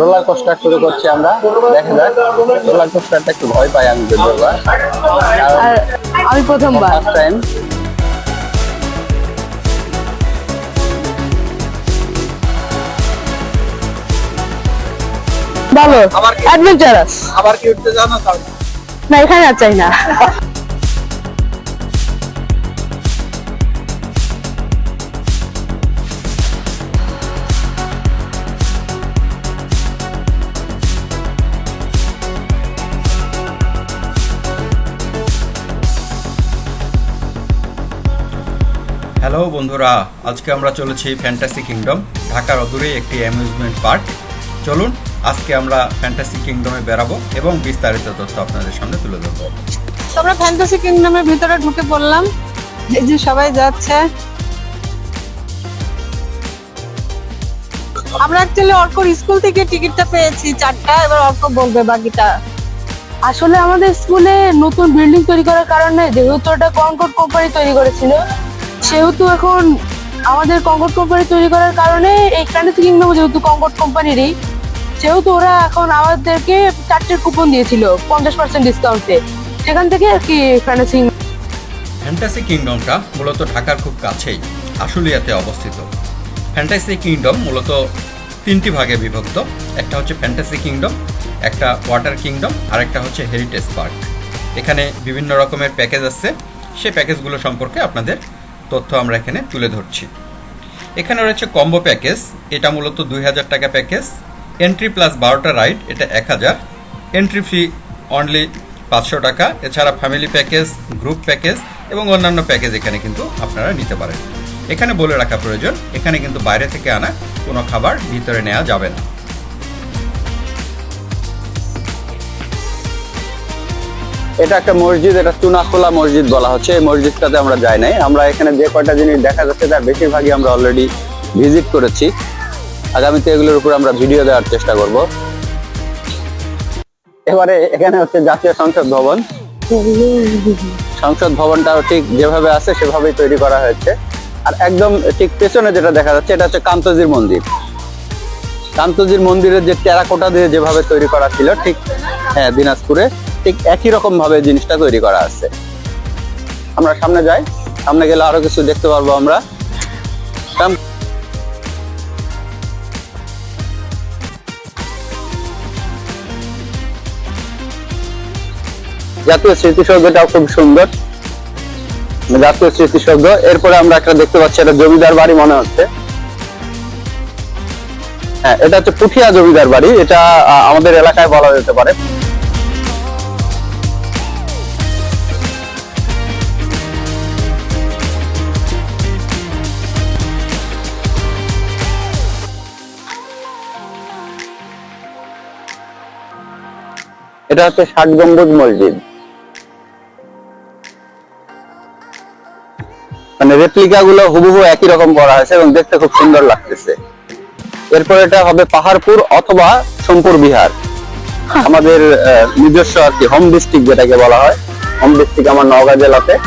Roller coaster শুরু করছি আমরা। দেখা যাক রোলার কোস্টারটা একটু ভয় পাই আমি আর আমি প্রথমবার। ফার্স্ট টাইম ভালো? অ্যাডভেঞ্চারাস আবার কি উঠতে জানো না এখানে আর চাই না। হ্যালো বন্ধুরা, আজকে আমরা চলেছি ফ্যান্টাসি কিংডম ঢাকার অদূরে একটি অ্যামিউজমেন্ট পার্ক চলুন, আজকে আমরা ফ্যান্টাসি কিংডমে বেরাবো এবং বিস্তারিত তথ্য আপনাদের সামনে তুলে ধরবো। আমরা ফ্যান্টাসি কিংডমের ভিতরে ঢুকে পড়লাম। এই যে সবাই যাচ্ছে। আমরা অ্যাকচুয়ালি অর্কর স্কুল থেকে টিকিটটা পেয়েছি, চারটা। এবার অর্ক বলবে বাকিটা। আসলে আমাদের স্কুলে নতুন বিল্ডিং তৈরি করার কারণে যেহেতু ওটা কনকর্ড কোম্পানি তৈরি করেছিল সেহেতু এখন আমাদের কনকর্ড কোম্পানি তৈরি করার কারণে এই ফ্যান্টাসি কিংডম যেহেতু কনকর্ড কোম্পানিরই সেহেতু ওরা এখন আমাদেরকে চারটের কুপন দিয়েছিল, পঞ্চাশ পার্সেন্ট ডিসকাউন্টে সেখান থেকে আর কি ফ্যান্টাসি ফ্যান্টাসি কিংডমটা মূলত ঢাকার খুব কাছেই, আশুলিয়াতে অবস্থিত। ফ্যান্টাসি কিংডম মূলত তিনটি ভাগে বিভক্ত। একটা হচ্ছে ফ্যান্টাসি কিংডম একটা ওয়াটার কিংডম আর একটা হচ্ছে হেরিটেজ পার্ক এখানে বিভিন্ন রকমের প্যাকেজ আছে সে প্যাকেজগুলো সম্পর্কে আপনাদের তথ্য আমরা এখানে তুলে ধরছি। এখানে রয়েছে কম্বো প্যাকেজ, এটা মূলত দুই হাজার টাকা প্যাকেজ। এন্ট্রি প্লাস বারোটা রাইড এটা এক হাজার। এন্ট্রি ফি অনলি পাঁচশো টাকা। এছাড়া ফ্যামিলি প্যাকেজ গ্রুপ প্যাকেজ এবং অন্যান্য প্যাকেজ এখানে কিন্তু আপনারা নিতে পারেন। এখানে বলে রাখা প্রয়োজন, এখানে কিন্তু বাইরে থেকে আনা কোনো খাবার ভিতরে নেওয়া যাবে না। এটা একটা মসজিদ, এটা চুনাখোলা মসজিদ বলা হচ্ছে। এই মসজিদটাতে আমরা যাই নাই। আমরা এখানে যে কয়টা জিনিস দেখা যাচ্ছে, তার বেশিরভাগই আমরা অলরেডি ভিজিট করেছি। আগামীতে এগুলোর উপর আমরা ভিডিও দেওয়ার চেষ্টা করব। এবারে এখানে হচ্ছে জাতীয় সংসদ ভবন। সংসদ ভবনটাও ঠিক যেভাবে আছে, সেভাবেই তৈরি করা হয়েছে। আর একদম ঠিক পেছনে যেটা দেখা যাচ্ছে, এটা হচ্ছে কান্তজির মন্দির। কান্তজির মন্দিরের যে টেরাকোটা দিয়ে যেভাবে তৈরি করা ছিল, ঠিক হ্যাঁ দিনাজপুরে। ঠিক একই রকম ভাবে জিনিসটা তৈরি করা আছে। আমরা সামনে যাই। সামনে গেলে আরও কিছু দেখতে পারব আমরা। জাতীয় স্মৃতিসৌধটাও খুব সুন্দর। জাতীয় স্মৃতিসৌধ। এরপরে আমরা একটা দেখতে পাচ্ছি, এটা জমিদার বাড়ি মনে হচ্ছে। হ্যাঁ এটা হচ্ছে পুঠিয়া জমিদার বাড়ি। এটা আমাদের এলাকায় বলা যেতে পারে। এটা হচ্ছে ষাট গম্বুজ মসজিদ। মানে রেপ্লিকা গুলো হুবহু একই রকম করা হয়েছে এবং দেখতে খুব সুন্দর লাগতেছে। এরপর এটা হবে পাহাড়পুর অথবা সোমপুর বিহার। আমাদের আহ, নিজস্ব আর কি হোম ডিস্ট্রিক্ট যেটাকে বলা হয়। হোম ডিস্ট্রিক্ট আমার নওগাঁ জেলাতে।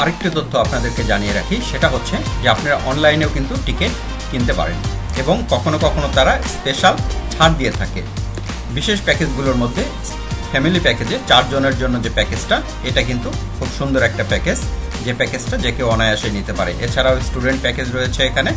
আরেকটি তথ্য আপনাদেরকে জানিয়ে রাখি, সেটা হচ্ছে যে আপনারা অনলাইনেও কিন্তু টিকিট কিনতে পারেন এবং কখনো কখনো তারা স্পেশাল ছাড় দিয়ে থাকে। বিশেষ প্যাকেজগুলোর মধ্যে ফ্যামিলি প্যাকেজে চারজনের জন্য যে প্যাকেজটা এটা কিন্তু খুব সুন্দর একটা প্যাকেজ যে প্যাকেজটা যে কেউ অনায়াসে নিতে পারে। এছাড়াও স্টুডেন্ট প্যাকেজ রয়েছে এখানে।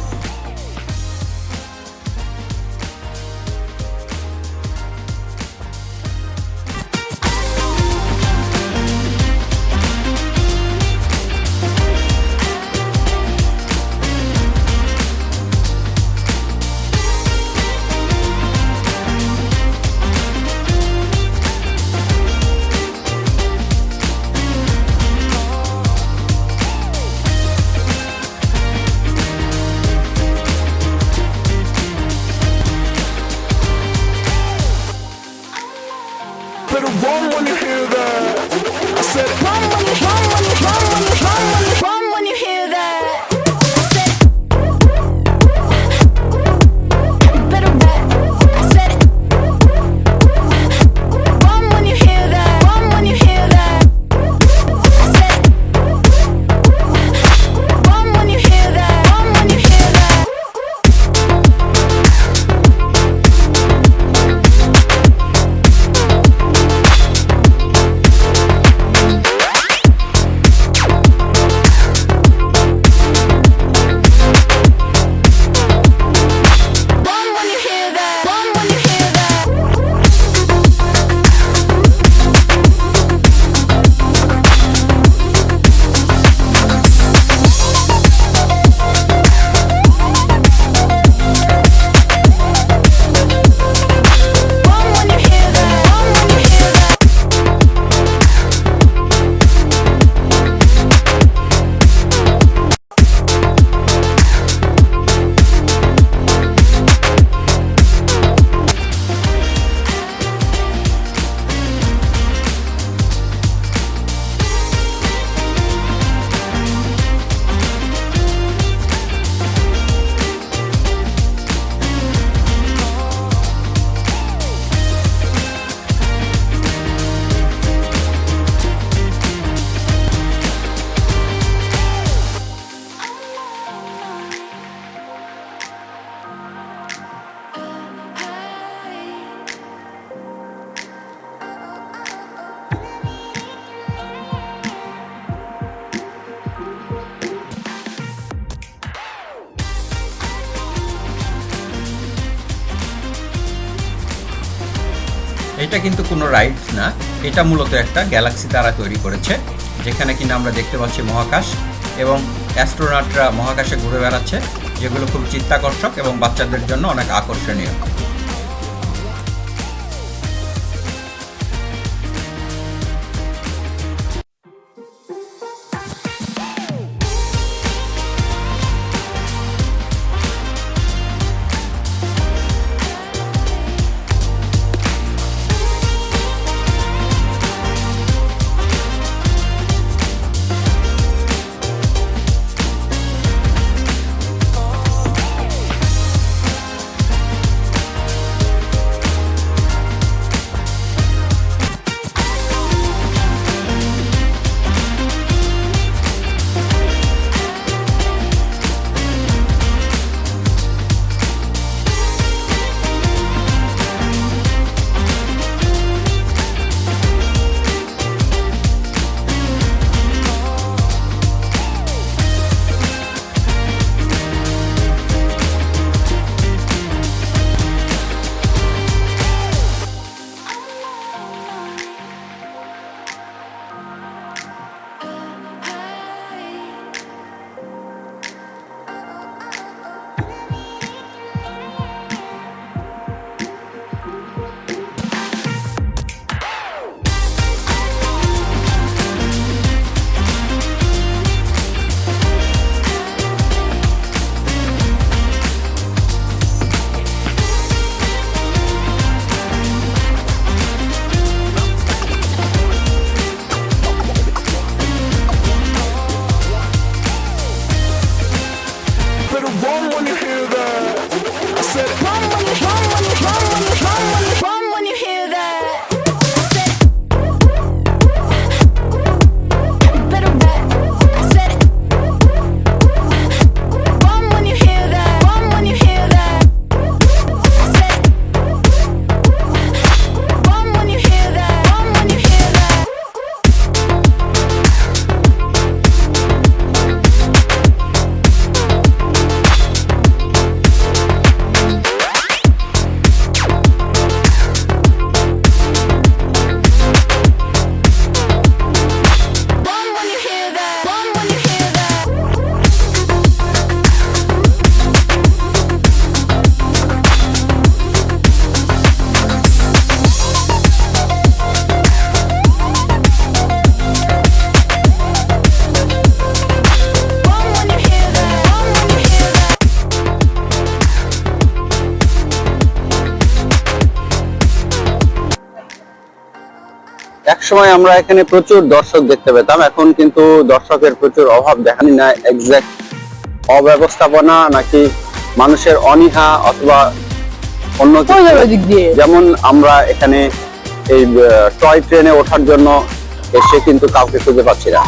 এটা কিন্তু কোনো রাইডস না। এটা মূলত একটা গ্যালাক্সি তারা তৈরি করেছে, যেখানে কিনা আমরা দেখতে পাচ্ছি মহাকাশ এবং অ্যাস্ট্রোনাটরা মহাকাশে ঘুরে বেড়াচ্ছে, যেগুলো খুব চিত্তাকর্ষক এবং বাচ্চাদের জন্য অনেক আকর্ষণীয়। সময় আমরা এখানে প্রচুর দর্শক দেখতে পেতাম। এখন কিন্তু দর্শকের প্রচুর অভাব দেখানি না এক্সাক্ট অব্যবস্থাপনা নাকি মানুষের অনীহা অথবা অন্য যেমন আমরা এখানে এই টয় ট্রেনে ওঠার জন্য সে কিন্তু কাউকে খুঁজে পাচ্ছি না।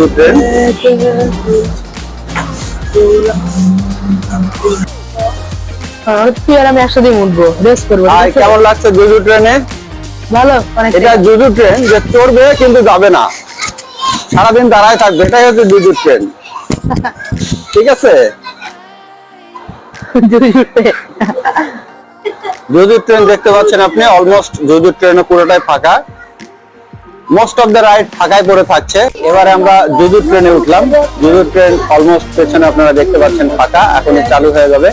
জুজু ট্রেন তুই আর আমি একসাথে উঠবো। রেস করব ঠিক আর আছে? কেমন লাগছে জুজু ট্রেনে? ভালো এটা জুজু ট্রেন যে চড়বে কিন্তু যাবে না। সারাদিন দাঁড়ায় থাকবে এটাই হচ্ছে জুজু ট্রেন। ঠিক আছে? জুজু ট্রেন। দেখতে পাচ্ছেন আপনি অলমোস্ট জুজু ট্রেনে পুরোটাই ফাঁকা। মোস্ট অফ দ্য রাইড ফাঁকায় পড়ে থাকছে। এবারে আমরা জুজুর ট্রেনে উঠলাম। জুজুর ট্রেন অলমোস্ট পেছনে আপনারা দেখতে পাচ্ছেন ফাঁকা এখনই চালু হয়ে যাবে।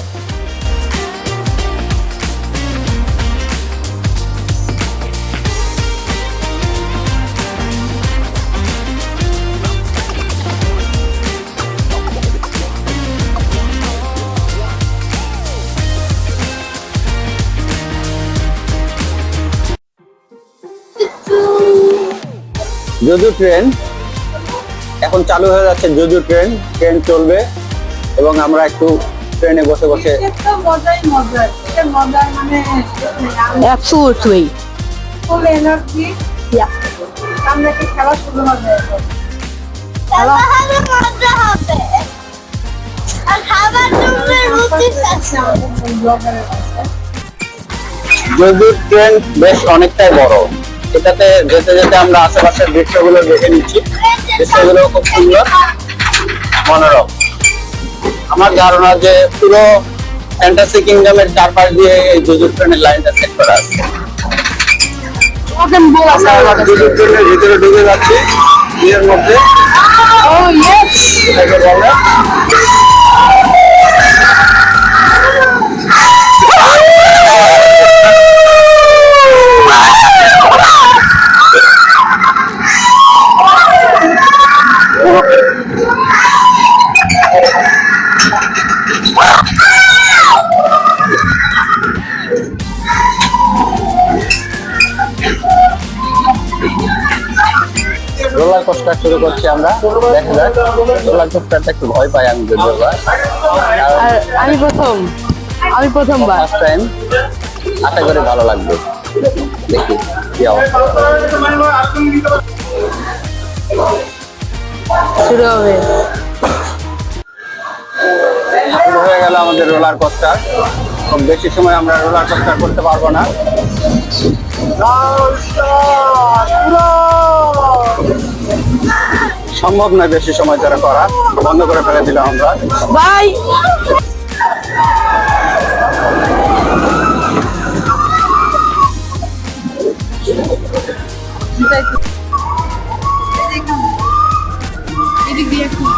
যদু ট্রেন এখন চালু হয়ে যাচ্ছে যদু ট্রেন ট্রেন চলবে এবং আমরা একটু ট্রেনে বসে বসে মানে অ্যাবসোলুটলি ফুল এনার্জি সামনে কি খেলা শুরু হবে? খেলা হবে মজা হবে। আর খাবার জন্য রুচি আছে যদু ট্রেন বেশ অনেকটাই বড়। এটাতে যেতে যেতে আমরা আশেপাশের দৃশ্যগুলো দেখে নিচ্ছি। দৃশ্যগুলো খুব সুন্দর, মনোরম। আমার ধারণা যে পুরো ফ্যান্টাসি কিংডমের চারপাশ দিয়ে এই যদু ট্রেনের লাইনটা সেট করা আছে। ট্রেনের ভিতরে ঢুকে যাচ্ছি এর মধ্যে। রোলার কোস্টার শুরু করছি আমরা। দেখা যাক রোলার কোস্টারটা একটু ভয় পাই আমি যদিও আর আমি প্রথম আমি প্রথমবার। ফার্স্ট টাইম আশা করি ভালো লাগবে। দেখি কি অবস্থা। শুরু হবে। শুরু হয়ে গেল আমাদের রোলার কোস্টার খুব বেশি সময় আমরা রোলার কোস্টার করতে পারব না। সম্ভব নয় বেশি সময় ধরে করা। বন্ধ করে ফেলে দিলাম আমরা। বাই। আমাদের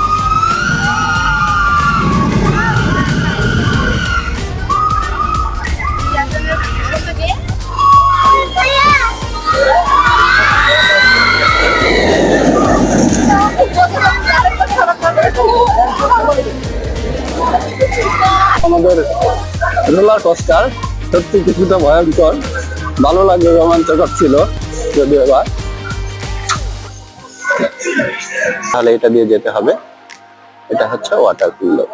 রোলার কোস্টার সত্যি কিছুটা ভয়ঙ্কর। ভালো লাগবে রোমাঞ্চকর ছিল, যদিও বা তাহলে এটা দিয়ে যেতে হবে। এটা হচ্ছে ওয়াটার কিংডম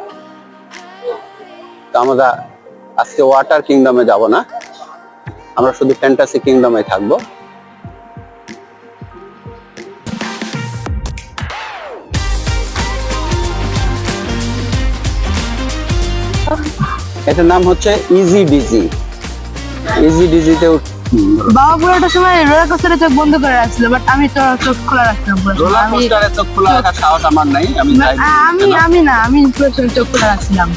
তো আমরা আজকে ওয়াটার কিংডমে যাব না। আমরা শুধু ফ্যান্টাসি কিংডমে থাকব। এটার নাম হচ্ছে ইজি ডিজি ইজি ডিজিতে বাবা পুরোটা সময় রোলার কোস্টারে চোখ বন্ধ করে রাখছিল বাট আমি তো চোখ খোলা রাখছিলাম পুরো রোলার কোস্টারে চোখ খোলা রাখার সাহস আমার নাই আমি আমি আমি না আমি চোখ খোলা রাখছিলাম।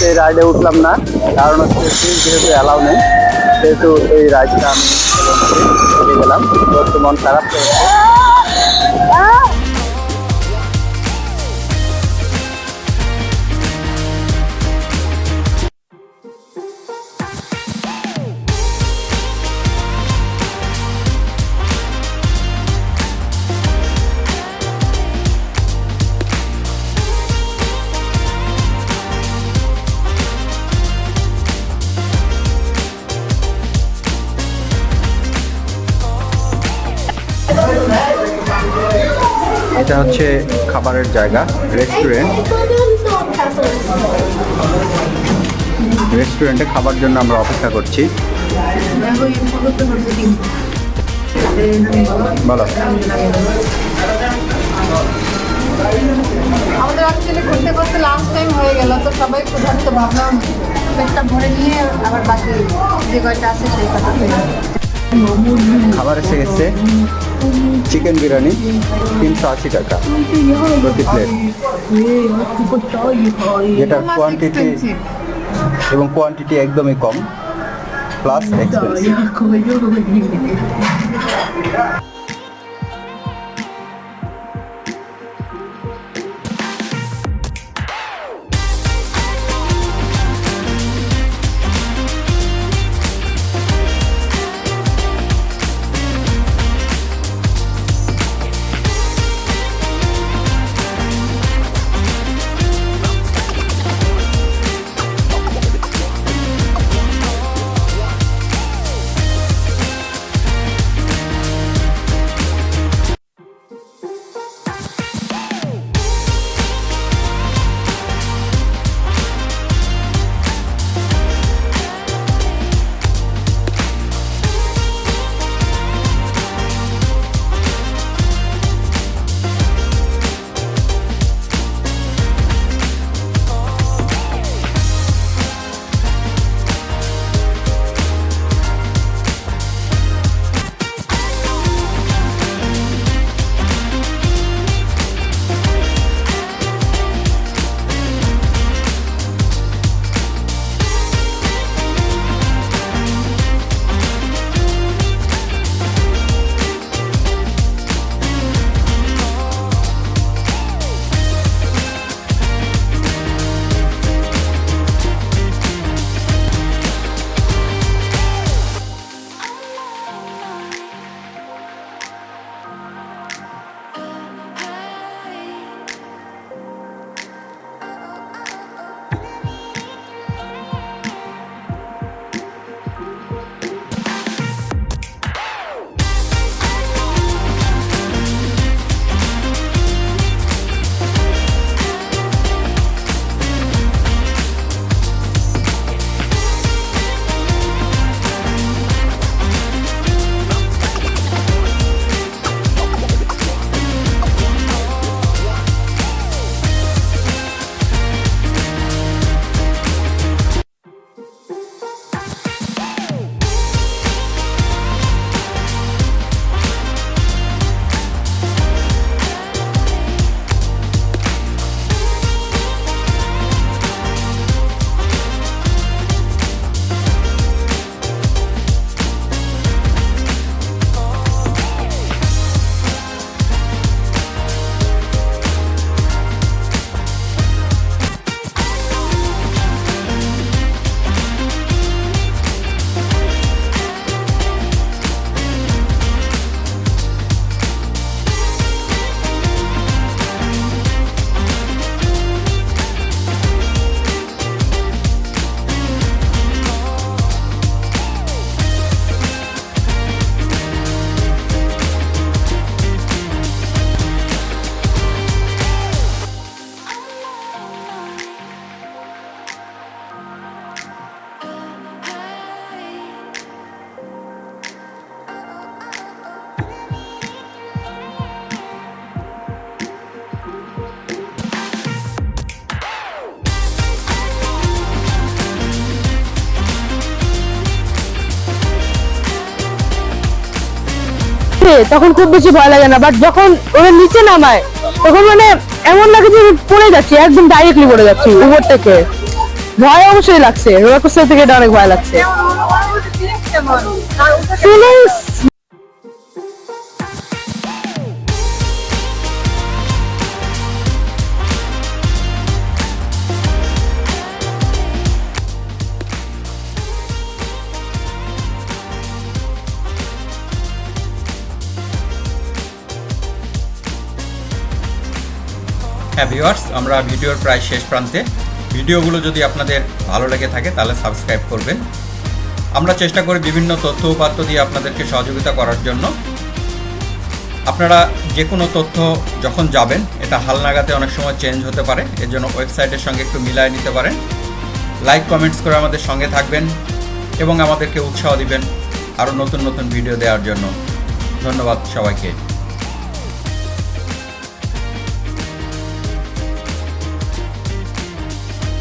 সেই সেই রাইডে উঠলাম না। কারণ হচ্ছে যেহেতু অ্যালাউ নেই, সেহেতু এই রাইডটা আমি গেলাম। বর্তমান মন খারাপ হয়েছে হচ্ছে খাবারের জায়গা রেস্টুরেন্ট রেস্টুরেন্টে খাবার জন্য আমরা অপেক্ষা করছি। বলো। আমাদের অ্যাকচুয়ালি ঘুরতে ঘুরতে লাস্ট টাইম হয়ে গেল তো সবাই ক্ষুধার্ত ভাবলাম পেটটা ভরে নিয়ে আবার বাকি যে কয়টা আছে সেই গেল খাবার এসে গেছে। চিকেন বিরিয়ানি তিনশো আশি টাকা প্রতি প্লেট যেটা কোয়ান্টিটি এবং কোয়ান্টিটি একদমই কম প্লাস এক্সপেন্সিভ তখন খুব বেশি ভয় লাগে না। বাট যখন ওরা নিচে নামায় তখন মানে এমন লাগে যে পড়ে যাচ্ছি একদম ডাইরেক্টলি পড়ে যাচ্ছি উপর থেকে। ভয় অবশ্যই লাগছে রোলার কোস্টার থেকে এটা অনেক ভয় লাগছে। Feelings হ্যাঁ ভিউয়ার্স, আমরা ভিডিওর প্রায় শেষ প্রান্তে। ভিডিওগুলো যদি আপনাদের ভালো লেগে থাকে, তাহলে সাবস্ক্রাইব করবেন। আমরা চেষ্টা করি বিভিন্ন তথ্য উপাত্ত দিয়ে আপনাদেরকে সহযোগিতা করার জন্য। আপনারা যে কোনো তথ্য যখন যাবেন, এটা হালনাগাতে অনেক সময় চেঞ্জ হতে পারে এর জন্য ওয়েবসাইটের সঙ্গে একটু মিলায় নিতে পারেন। লাইক, কমেন্টস করে আমাদের সঙ্গে থাকবেন এবং আমাদেরকে উৎসাহ দিবেন আরও নতুন নতুন ভিডিও দেওয়ার জন্য। ধন্যবাদ সবাইকে।